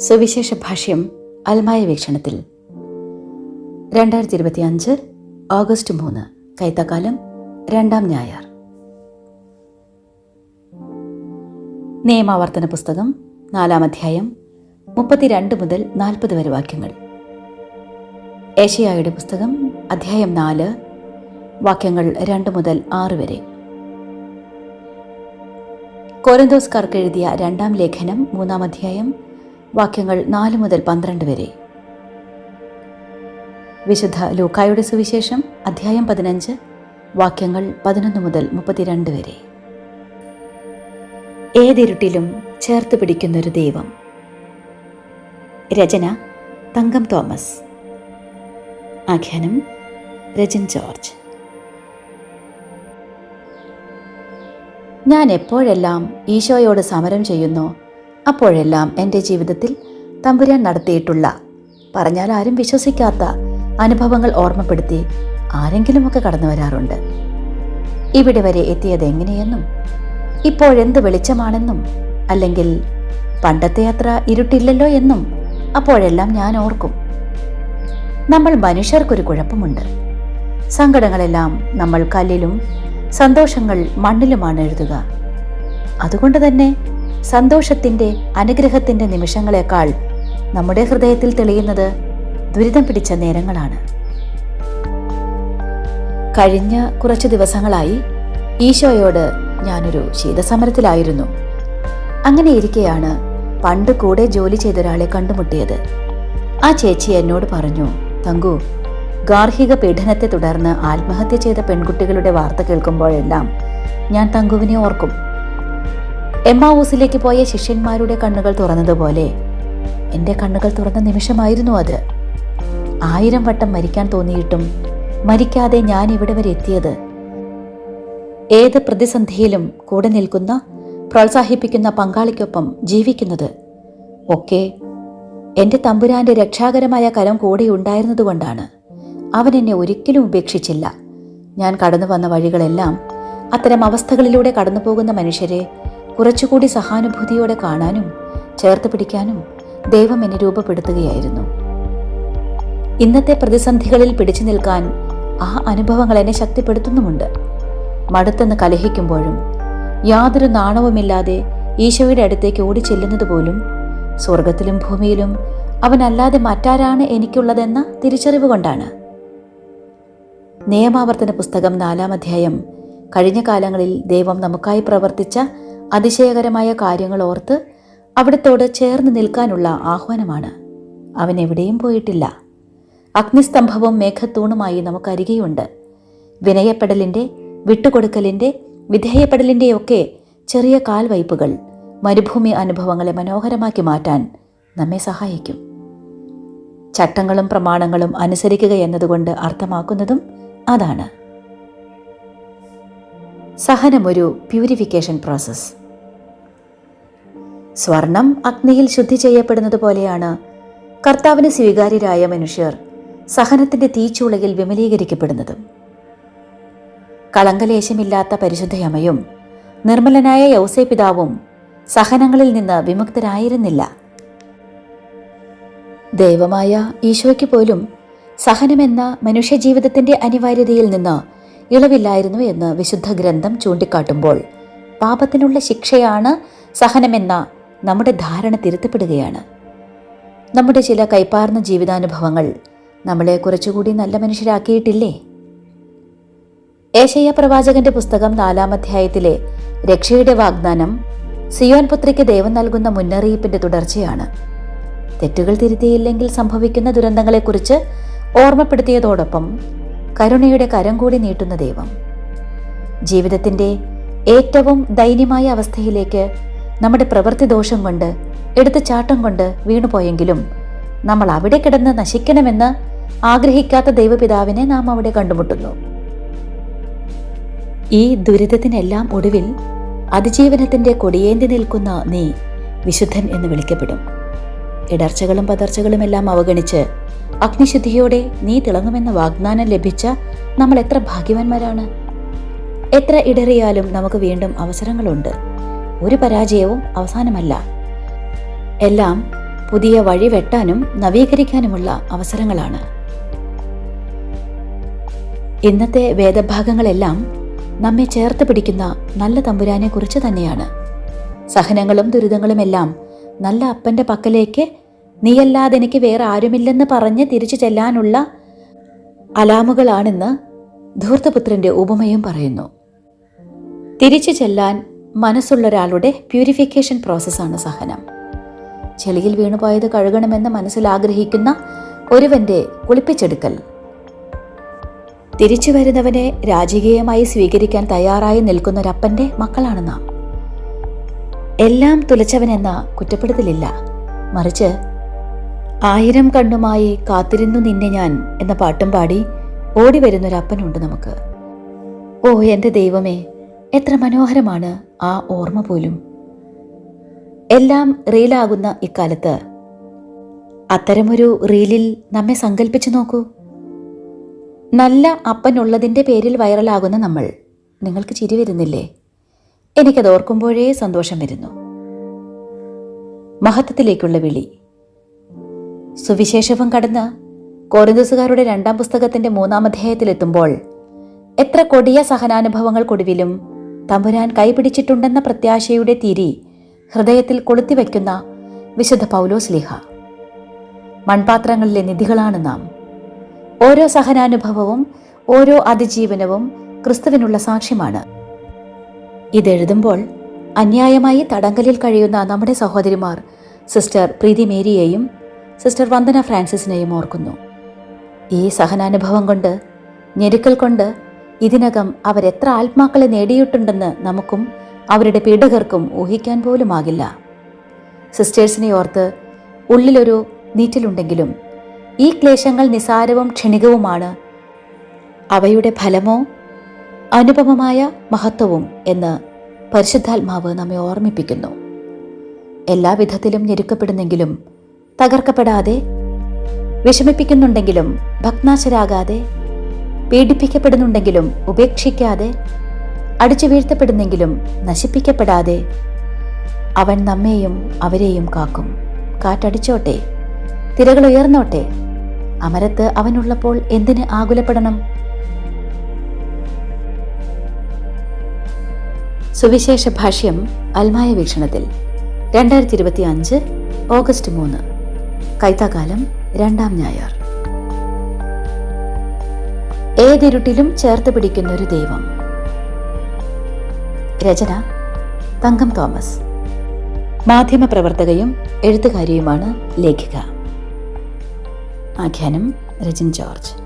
സുവിശേഷ ഭാഷ്യം അൽമായ വീക്ഷണത്തിൽ. രണ്ടായിരത്തി ഇരുപത്തി അഞ്ച് ഓഗസ്റ്റ് മൂന്ന് കൈത്തക്കാലം രണ്ടാം ഞായർ. നിയമാവർത്തന പുസ്തകം നാലാം അധ്യായം മുപ്പത്തിരണ്ട് മുതൽ നാൽപ്പത് വരെ വാക്യങ്ങൾ. ഏഷ്യായുടെ പുസ്തകം അധ്യായം നാല് വാക്യങ്ങൾ രണ്ട് മുതൽ ആറ് വരെ. കോരന്തോസ്കാർക്ക് എഴുതിയ രണ്ടാം ലേഖനം മൂന്നാം അധ്യായം വാക്യങ്ങൾ നാല് മുതൽ പന്ത്രണ്ട് വരെ. വിശുദ്ധ ലൂക്കായുടെ സുവിശേഷം അധ്യായം പതിനഞ്ച് വാക്യങ്ങൾ പതിനൊന്ന് മുതൽ മുപ്പത്തിരണ്ട് വരെ. ഏതിരുട്ടിലും ചേർത്ത് പിടിക്കുന്നൊരു ദൈവം. രചന തങ്കം തോമസ്. ആഖ്യാനം രജൻ ജോർജ്. ഞാൻ എപ്പോഴെല്ലാം ഈശോയോട് സമരം ചെയ്യുന്നോ അപ്പോഴെല്ലാം എന്റെ ജീവിതത്തിൽ തമ്പുരാൻ നടത്തിയിട്ടുള്ള പറഞ്ഞാൽ ആരും വിശ്വസിക്കാത്ത അനുഭവങ്ങൾ ഓർമ്മപ്പെടുത്തി ആരെങ്കിലുമൊക്കെ കടന്നു വരാറുണ്ട്. ഇവിടെ വരെ എത്തിയത് എങ്ങനെയെന്നും ഇപ്പോഴെന്ത് വെളിച്ചമാണെന്നും അല്ലെങ്കിൽ പണ്ടത്തെ അത്ര ഇരുട്ടില്ലല്ലോ എന്നും അപ്പോഴെല്ലാം ഞാൻ ഓർക്കും. നമ്മൾ മനുഷ്യർക്കൊരു കുഴപ്പമുണ്ട്. സങ്കടങ്ങളെല്ലാം നമ്മൾ കല്ലിലും സന്തോഷങ്ങൾ മണ്ണിലുമാണ് എഴുതുക. അതുകൊണ്ട് തന്നെ സന്തോഷത്തിന്റെ അനുഗ്രഹത്തിന്റെ നിമിഷങ്ങളെക്കാൾ നമ്മുടെ ഹൃദയത്തിൽ തെളിയുന്നത് ദുരിതം പിടിച്ച നേരങ്ങളാണ്. കഴിഞ്ഞ കുറച്ച് ദിവസങ്ങളായി ഈശോയോട് ഞാനൊരു ശീതസമരത്തിലായിരുന്നു. അങ്ങനെ ഇരിക്കെയാണ് പണ്ട് കൂടെ ജോലി ചെയ്ത ഒരാളെ കണ്ടുമുട്ടിയത്. ആ ചേച്ചി എന്നോട് പറഞ്ഞു തങ്കു ഗാർഹിക പീഡനത്തെ തുടർന്ന് ആത്മഹത്യ ചെയ്ത പെൺകുട്ടികളുടെ വാർത്ത കേൾക്കുമ്പോഴെല്ലാം ഞാൻ തങ്കുവിനെ ഓർക്കും. എമ്മാവൂസിലേക്ക് പോയ ശിഷ്യന്മാരുടെ കണ്ണുകൾ തുറന്നതുപോലെ എന്റെ കണ്ണുകൾ തുറന്ന നിമിഷമായിരുന്നു അത്. ആയിരം വട്ടം മരിക്കാൻ തോന്നിയിട്ടും മരിക്കാതെ ഞാൻ ഇവിടെ വരെ എത്തിയത് ഏത് പ്രതിസന്ധിയിലും കൂടെ നിൽക്കുന്ന പ്രോത്സാഹിപ്പിക്കുന്ന പങ്കാളിക്കൊപ്പം ജീവിക്കുന്നത്. ഒക്കെ എന്റെ തമ്പുരാന്റെ രക്ഷാകരമായ കരം കൂടെ ഉണ്ടായിരുന്നതുകൊണ്ടാണ് അവൻ എന്നെ ഒരിക്കലും ഉപേക്ഷിച്ചില്ല. ഞാൻ കടന്നു വന്ന വഴികളെല്ലാം അത്തരം അവസ്ഥകളിലൂടെ കടന്നു പോകുന്ന മനുഷ്യരെ കുറച്ചുകൂടി സഹാനുഭൂതിയോടെ കാണാനും ചേർത്ത് പിടിക്കാനും ദൈവം എന്നെ രൂപപ്പെടുത്തുകയായിരുന്നു. ഇന്നത്തെ പ്രതിസന്ധികളിൽ പിടിച്ചു നിൽക്കാൻ ആ അനുഭവങ്ങൾ എന്നെ ശക്തിപ്പെടുത്തുന്നുമുണ്ട്. മടുത്തെന്ന് കലഹിക്കുമ്പോഴും യാതൊരു നാണവുമില്ലാതെ ഈശോയുടെ അടുത്തേക്ക് ഓടിച്ചെല്ലുന്നത് പോലും സ്വർഗത്തിലും ഭൂമിയിലും അവനല്ലാതെ മറ്റാരാണ് എനിക്കുള്ളതെന്ന തിരിച്ചറിവ് കൊണ്ടാണ്. നിയമാവർത്തന പുസ്തകം നാലാം അധ്യായം കഴിഞ്ഞ കാലങ്ങളിൽ ദൈവം നമുക്കായി പ്രവർത്തിച്ച അതിശയകരമായ കാര്യങ്ങൾ ഓർത്ത് അവിടത്തോട് ചേർന്ന് നിൽക്കാനുള്ള ആഹ്വാനമാണ്. അവൻ എവിടെയും പോയിട്ടില്ല. അഗ്നിസ്തംഭവും മേഘത്തൂണുമായി നമുക്കരികെയുണ്ട്. വിനയപ്പെടലിന്റെ വിട്ടുകൊടുക്കലിന്റെ വിധേയപ്പെടലിന്റെയൊക്കെ ചെറിയ കാൽവയ്പുകൾ മരുഭൂമി അനുഭവങ്ങളെ മനോഹരമാക്കി മാറ്റാൻ നമ്മെ സഹായിക്കും. ചട്ടങ്ങളും പ്രമാണങ്ങളും അനുസരിക്കുക എന്നതുകൊണ്ട് അർത്ഥമാക്കുന്നതും അതാണ്. സഹനമൊരു പ്യൂരിഫിക്കേഷൻ പ്രോസസ് സ്വർണം അഗ്നിയിൽ ശുദ്ധി ചെയ്യപ്പെടുന്നത് പോലെയാണ്. കർത്താവിന് സ്വീകാര്യരായ മനുഷ്യർ സഹനത്തിന്റെ തീച്ചുളയിൽ വിമലീകരിക്കപ്പെടുന്നതും. കളങ്കലേശമില്ലാത്ത പരിശുദ്ധയമ്മയും നിർമ്മലനായ യൗസേ പിതാവും സഹനങ്ങളിൽ നിന്ന് വിമുക്തരായിരുന്നില്ല. ദൈവമായ ഈശോയ്ക്ക് പോലും സഹനമെന്ന മനുഷ്യജീവിതത്തിന്റെ അനിവാര്യതയിൽ നിന്ന് ഇളവില്ലായിരുന്നു എന്ന് വിശുദ്ധ ഗ്രന്ഥം ചൂണ്ടിക്കാട്ടുമ്പോൾ പാപത്തിനുള്ള ശിക്ഷയാണ് സഹനമെന്ന നമ്മുടെ ധാരണ തിരുത്തപ്പെടുകയാണ്. നമ്മുടെ ചില കൈപ്പാർന്ന ജീവിതാനുഭവങ്ങൾ നമ്മളെ കുറച്ചുകൂടി നല്ല മനുഷ്യരാക്കിയിട്ടില്ലേ? ഏശയ്യ പ്രവാചകന്റെ പുസ്തകം നാലാം അധ്യായത്തിലെ രക്ഷയുടെ വാഗ്ദാനം സിയോൻ പുത്രിക്ക് ദൈവം നൽകുന്ന മുന്നറിയിപ്പിന്റെ തുടർച്ചയാണ്. തെറ്റുകൾ തിരുത്തിയില്ലെങ്കിൽ സംഭവിക്കുന്ന ദുരന്തങ്ങളെക്കുറിച്ച് ഓർമ്മപ്പെടുത്തിയതോടൊപ്പം കരുണയുടെ കരം കൂടി നീട്ടുന്ന ദൈവം. ജീവിതത്തിന്റെ ഏറ്റവും ദൈന്യമായ അവസ്ഥയിലേക്ക് നമ്മുടെ പ്രവൃത്തി ദോഷം കൊണ്ട് എടുത്ത ചാട്ടം കൊണ്ട് വീണുപോയെങ്കിലും നമ്മൾ അവിടെ കിടന്ന് നശിക്കണമെന്ന് ആഗ്രഹിക്കാത്ത ദൈവപിതാവിനെ നാം അവിടെ കണ്ടുമുട്ടുന്നു. ഈ ദുരിതത്തിനെല്ലാം ഒടുവിൽ അതിജീവനത്തിന്റെ കൊടിയേന്തി നിൽക്കുന്ന നീ വിശുദ്ധൻ എന്ന് വിളിക്കപ്പെടും. ഇടർച്ചകളും പതർച്ചകളും എല്ലാം അവഗണിച്ച് അഗ്നിശുദ്ധിയോടെ നീ തിളങ്ങുമെന്ന വാഗ്ദാനം ലഭിച്ച നമ്മൾ എത്ര ഭാഗ്യവാന്മാരാണ്? എത്ര ഇടറിയാലും നമുക്ക് വീണ്ടും അവസരങ്ങളുണ്ട്. ഒരു പരാജയവും അവസാനമല്ല. എല്ലാം പുതിയ വഴി വെട്ടാനും നവീകരിക്കാനുമുള്ള അവസരങ്ങളാണ്. ഇന്നത്തെ വേദഭാഗങ്ങളെല്ലാം നമ്മെ ചേർത്ത് പിടിക്കുന്ന നല്ല തമ്പുരാനെ കുറിച്ച് തന്നെയാണ്. സഹനങ്ങളും ദുരിതങ്ങളുമെല്ലാം നല്ല അപ്പന്റെ പക്കലേക്ക് നീയല്ലാതെ എനിക്ക് വേറെ ആരുമില്ലെന്ന് പറഞ്ഞ് തിരിച്ചു ചെല്ലാനുള്ള അലാമുകളാണെന്ന് ധൂർത്തപുത്രന്റെ ഉപമയും പറയുന്നു. തിരിച്ചു ചെല്ലാൻ മനസ്സുള്ള ഒരാളുടെ പ്യൂരിഫിക്കേഷൻ പ്രോസസ്സാണ് സഹനം. ചെളിയിൽ വീണുപോയത് കഴുകണമെന്ന് മനസ്സിൽ ആഗ്രഹിക്കുന്ന ഒരുവന്റെ കുളിപ്പിച്ചെടുക്കൽ തിരിച്ചു വരുന്നവനെ രാജകീയമായി സ്വീകരിക്കാൻ തയ്യാറായി നിൽക്കുന്നൊരപ്പന്റെ മക്കളാണ് നാം. എല്ലാം തുലച്ചവനെന്ന കുറ്റപ്പെടുത്തലില്ല. മറിച്ച് ആയിരം കണ്ണുമായി കാത്തിരുന്നു നിന്നെ ഞാൻ എന്ന പാട്ടും പാടി ഓടി വരുന്നൊരപ്പനുണ്ട് നമുക്ക്. ഓ എന്റെ ദൈവമേ എത്ര മനോഹരമാണ് ആ ഓർമ്മ പോലും. എല്ലാം റീലാകുന്ന ഇക്കാലത്ത്. അത്തരമൊരു റീലിൽ നമ്മെ സങ്കല്പിച്ചു നോക്കൂ. നല്ല അപ്പനുള്ളതിന്റെ പേരിൽ വൈറലാകുന്ന നമ്മൾ. നിങ്ങൾക്ക് ചിരി വരുന്നില്ലേ? എനിക്കത് ഓർക്കുമ്പോഴേ സന്തോഷം വരുന്നു. മഹത്വത്തിലേക്കുള്ള വിളി. സുവിശേഷവും കടന്ന് കോരിന്തോസുകാരുടെ രണ്ടാം പുസ്തകത്തിന്റെ മൂന്നാം അധ്യായത്തിലെത്തുമ്പോൾ എത്ര കൊടിയ സഹനാനുഭവങ്ങൾക്കൊടുവിലും തമ്പുരാൻ കൈപിടിച്ചിട്ടുണ്ടെന്ന പ്രത്യാശയുടെ തിരി ഹൃദയത്തിൽ കൊളുത്തിവെക്കുന്ന വിശുദ്ധ പൗലോസ് ലിഹ. മൺപാത്രങ്ങളിലെ നിധികളാണ് നാം. ഓരോ സഹനാനുഭവവും ഓരോ അതിജീവനവും ക്രിസ്തുവിനുള്ള സാക്ഷ്യമാണ്. ഇതെഴുതുമ്പോൾ അന്യായമായി തടങ്കലിൽ കഴിയുന്ന നമ്മുടെ സഹോദരിമാർ സിസ്റ്റർ പ്രീതി മേരിയെയും സിസ്റ്റർ വന്ദന ഫ്രാൻസിസിനെയും ഓർക്കുന്നു. ഈ സഹനാനുഭവം കൊണ്ട് ഞെരുക്കൽ കൊണ്ട് ഇതിനകം അവരെത്ര ആത്മാക്കളെ നേടിയിട്ടുണ്ടെന്ന് നമുക്കും അവരുടെ പീഡകർക്കും ഊഹിക്കാൻ പോലുമാകില്ല. സിസ്റ്റേഴ്സിനെ ഓർത്ത് ഉള്ളിലൊരു നീറ്റലുണ്ടെങ്കിലും ഈ ക്ലേശങ്ങൾ നിസാരവും ക്ഷണികവുമാണ് അവയുടെ ഫലമോ അനുപമമായ മഹത്വവും എന്ന് പരിശുദ്ധാത്മാവ് നമ്മെ ഓർമ്മിപ്പിക്കുന്നു. എല്ലാവിധത്തിലും ഞെരുക്കപ്പെടുന്നെങ്കിലും തകർക്കപ്പെടാതെ വിഷമിപ്പിക്കുന്നുണ്ടെങ്കിലും ഭഗ്നാശരാകാതെ പീഡിപ്പിക്കപ്പെടുന്നുണ്ടെങ്കിലും ഉപേക്ഷിക്കാതെ അടിച്ചു വീഴ്ത്തപ്പെടുന്നെങ്കിലും നശിപ്പിക്കപ്പെടാതെ അവൻ നമ്മെയും അവരെയും കാക്കും. കാറ്റടിച്ചോട്ടെ തിരകൾ ഉയർന്നോട്ടെ അമരത്ത് അവനുള്ളപ്പോൾ എന്തിന് ആകുലപ്പെടണം? സുവിശേഷ ഭാഷ്യം അൽമായ വീക്ഷണത്തിൽ. രണ്ടായിരത്തി ഇരുപത്തി അഞ്ച് ഓഗസ്റ്റ് മൂന്ന്. കൈത്താകാലം രണ്ടാം ഞായർ. ഏതിരുട്ടിലും ചേർത്ത് പിടിക്കുന്ന ഒരു ദൈവം. രചന തങ്കം തോമസ്. മാധ്യമപ്രവർത്തകയും എഴുത്തുകാരിയുമാണ് ലേഖിക. ആഖ്യാനം രജിൻ ജോർജ്.